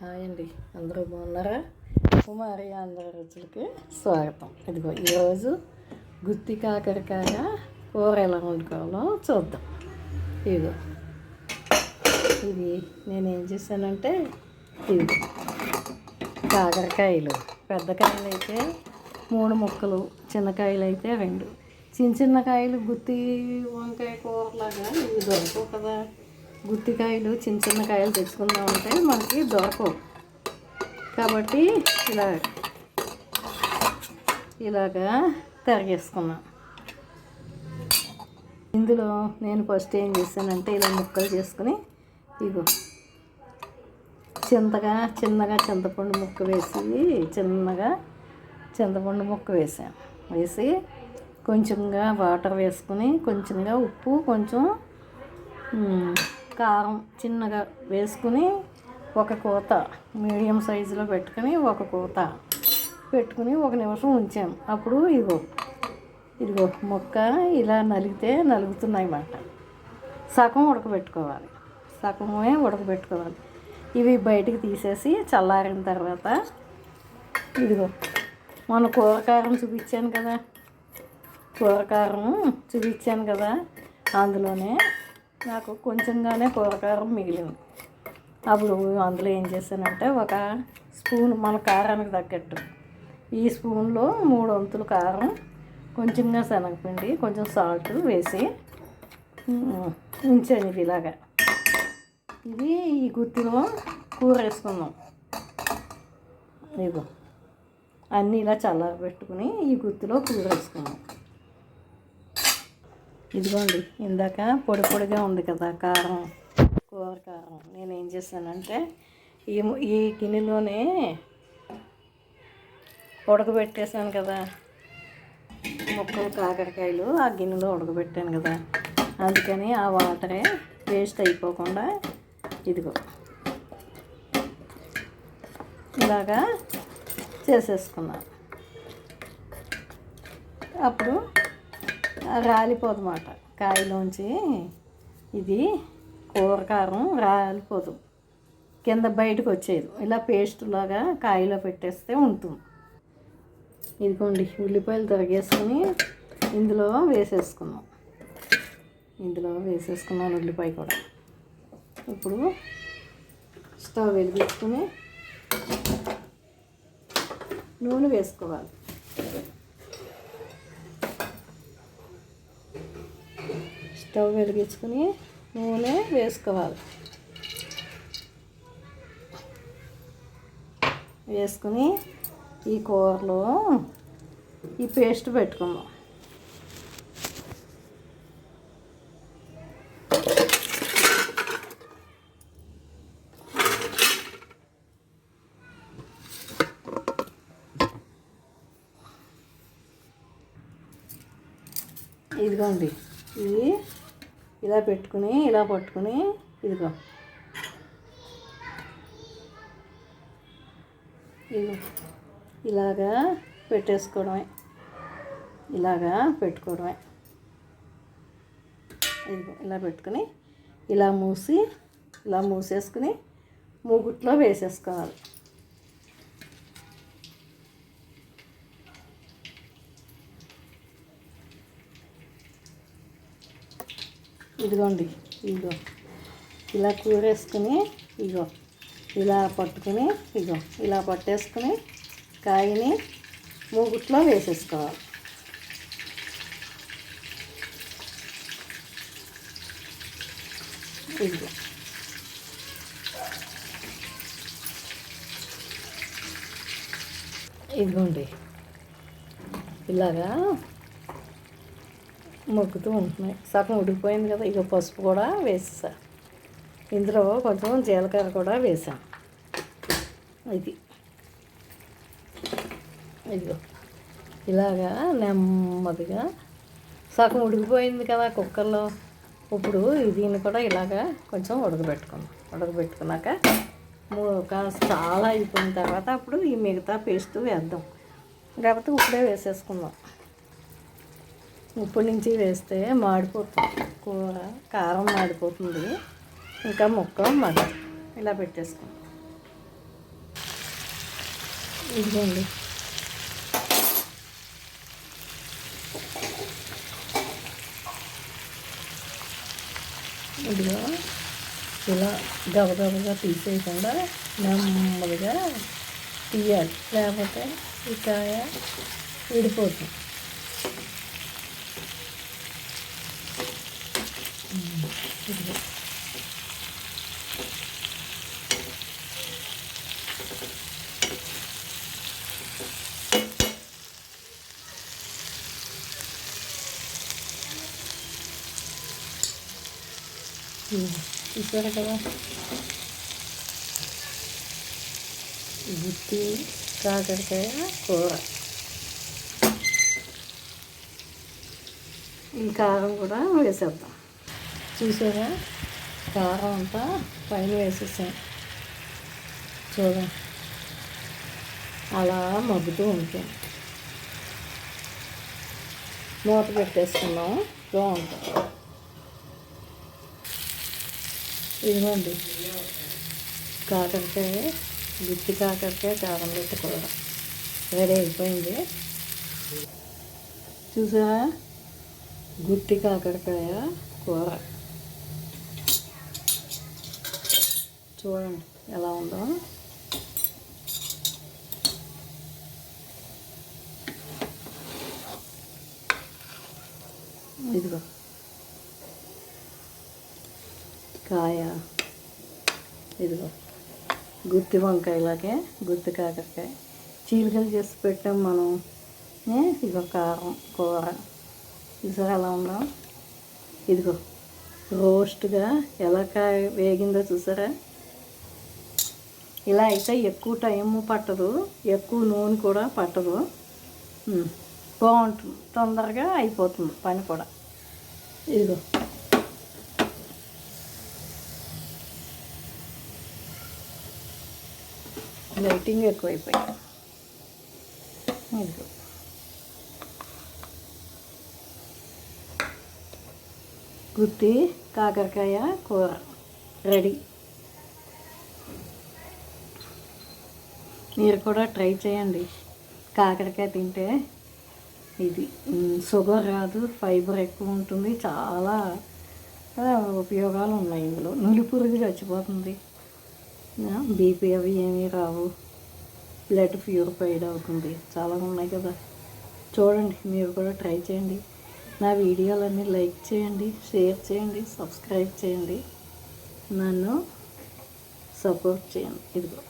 Hi అండి. అందరూ బాగున్నారా? కుమారి ఆంధ్ర రుచులకి స్వాగతం. ఇదిగో ఈరోజు గుత్తి కాకరకాయ కూర ఎలా వండుకోవాలో చూద్దాం. ఇదిగో ఇది నేనేం చేశానంటే ఇది కాకరకాయలు. పెద్ద కాయలు అయితే మూడు ముక్కలు చిన్న కాయలు అయితే రెండు. చిన్న చిన్న కాయలు గుత్తి వంకాయ కూరలాగా ఇవి దొరకవు కదా. గుత్తికాయలు చిన్న చిన్న కాయలు తెచ్చుకుందామంటే మనకి దొరకవు. కాబట్టి ఇలా ఇలాగా తరిగేసుకున్నాం. ఇందులో నేను ఫస్ట్ ఏం చేశానంటే ఇలా ముక్కలు చేసుకుని ఇగో చింతగా చిన్నగా చింతపండు ముక్క వేసి చిన్నగా చింతపండు ముక్క వేసాను వేసి కొంచెంగా వాటర్ వేసుకుని కొంచెంగా ఉప్పు కొంచెం కారం చిన్నగా వేసుకుని ఒక కూత మీడియం సైజులో పెట్టుకుని ఒక కూత పెట్టుకుని ఒక నిమిషం ఉంచాము అప్పుడు ఇదిగో ఇదిగో మొక్క ఇలా నలిగితే నలుగుతున్నాయి అన్నమాట. సగం ఉడకబెట్టుకోవాలి. సగమే ఉడకబెట్టుకోవాలి. ఇవి బయటికి తీసేసి చల్లారిన తర్వాత ఇదిగో మన కూరకారం చూపించాను కదా. కూరకారం చూపించాను కదా. అందులోనే నాకు కొంచెంగానే కూరకారం మిగిలింది. అప్పుడు అందులో ఏం చేశానంటే ఒక స్పూన్ మన కారానికి తగ్గట్టు. ఈ స్పూన్లో మూడు వంతులు కారం కొంచెంగా శనగపిండి కొంచెం సాల్ట్ వేసి ఉంచాను ఇది ఇలాగా. ఇది ఈ గుత్తిలో కూర వేసుకుందాం. ఇదిగో. అన్నీ ఇలా చల్లారబెట్టుకుని ఈ గుత్తిలో కూర వేసుకుందాం. ఇదిగోండి ఇందాక పొడి పొడిగా ఉంది కదా కారం కూర కారం. నేను ఏం చేశానంటే ఈ ఈ గిన్నెలోనే ఉడకబెట్టేశాను కదా. ముక్కలు కాకరకాయలు ఆ గిన్నెలో ఉడకబెట్టాను కదా. అందుకని ఆ వాటరే వేస్ట్ అయిపోకుండా ఇదిగో. ఇలాగా చేసేసుకున్నాను అప్పుడు రాలిపోదన్నమాట. కాయలోంచి ఇది కూర కారం రాలిపోదు. కింద బయటకు వచ్చేది. ఇలా పేస్ట్ లాగా కాయలో పెట్టేస్తే ఉంటుంది. ఇదిగోండి ఉల్లిపాయలు తరిగేసుకుని ఇందులో వేసేసుకున్నాం ఇందులో వేసేసుకున్నాను ఉల్లిపాయ కూడా. ఇప్పుడు స్టవ్ వెలిగించుకుని నూనె వేసుకోవాలి. స్టవ్ వెలిగించుకుని నూనె వేసుకోవాలి. వేసుకుని ఈ కూరలో ఈ పేస్ట్ పెట్టుకుందాం. ఇదిగోండి ఇది ఇలా పెట్టుకుని ఇలా పట్టుకుని ఇదిగో. ఇదిగో. ఇలాగా పెట్టేసుకోవడమే. ఇలాగా పెట్టుకోవడమే. ఇదిగో ఇలా పెట్టుకుని ఇలా మూసి ఇలా మూసేసుకుని మూగుట్లో వేసేసుకోవాలి. ఇదిగోండి ఇదిగో. ఇలా కూరేసుకుని ఇగో ఇలా పట్టుకుని ఇగో ఇలా పట్టేసుకుని కాయని మూగుట్లో వేసేసుకోవాలి. ఇదిగో. ఇదిగోండి. ఇలాగా మొగ్గుతూ ఉంటున్నాయి. సగం ఉడికిపోయింది కదా ఇక పసుపు కూడా వేసేసా. ఇందులో కొంచెం జీలకర్ర కూడా వేసాం. ఇది. ఇదిగో. ఇలాగా నెమ్మదిగా సగం ఉడికిపోయింది కదా కుక్కర్లో. ఇప్పుడు దీన్ని కూడా ఇలాగా కొంచెం ఉడకబెట్టుకుందాం. ఉడకబెట్టుకున్నాక కాస్త చాలా అయిపోయిన తర్వాత అప్పుడు ఈ మిగతా పేస్ట్ వేద్దాం. కాకపోతే ఇప్పుడే వేసేసుకుందాం. ఇప్పటి నుంచి వేస్తే మాడిపోతుంది. కూర కారం మాడిపోతుంది. ఇంకా ముక్క మగ ఇలా పెట్టేసుకుందాం ఇదిగోండి. ఇదిగో ఇలా గబగబగా తీసేయకుండా నెమ్మదిగా తీయాలి. లేకపోతే ఈ కాయ విడిపోతుంది. వస్తుంది. ఇదిగో చూసారు కదా? గుత్తి కాకరకాయ కూర. ఈ కారం కూడా వేసేద్దాం. చూసారా కారం అంతా పైన వేసేసాం. చూడండి అలా మగ్గుతూ ఉంటుంది మూత పెట్టేసుకున్నాం బాగుంటుంది. ఇదిగోండి. కాకరకాయ గుత్తి కాకరకాయ కారం పెట్టుకోవడం. రెడీ అయిపోయింది. చూసారా గుత్తి కాకరకాయ కూర. చూడండి ఎలా ఉందో. ఇదిగో. కాయ. ఇదిగో. గుత్తి వంకాయలాగే గుత్తి కాకరకాయ. చీలికలు చేసి పెట్టాం మనం. ఇదిగో కారం కూర. చూసారా ఎలా ఉందో? ఇదిగో. రోస్ట్గా ఎలా కాయ వేగిందో చూసారా? ఇలా అయితే ఎక్కువ టైం పట్టదు. ఎక్కువ నూనె కూడా పట్టదు. బాగుంటుంది. తొందరగా అయిపోతుంది పని కూడా. ఇదిగో. లైటింగ్ ఎక్కువైపోయింది. ఇదిగో. గుత్తి కాకరకాయ కూర. రెడీ మీరు కూడా ట్రై చేయండి. కాకరకాయ తింటే ఇది షుగర్ రాదు ఫైబర్ ఎక్కువ ఉంటుంది. చాలా ఉపయోగాలు ఉన్నాయి ఇందులో. నులి పురుగు చచ్చిపోతుంది. బీపీ అవి ఏమీ రావు. బ్లడ్ ప్యూరిఫైడ్ అవుతుంది. చాలా ఉన్నాయి కదా. చూడండి మీరు కూడా ట్రై చేయండి. నా వీడియోలన్నీ లైక్ చేయండి షేర్ చేయండి సబ్స్క్రైబ్ చేయండి. నన్ను సపోర్ట్ చేయండి. ఇదిగో.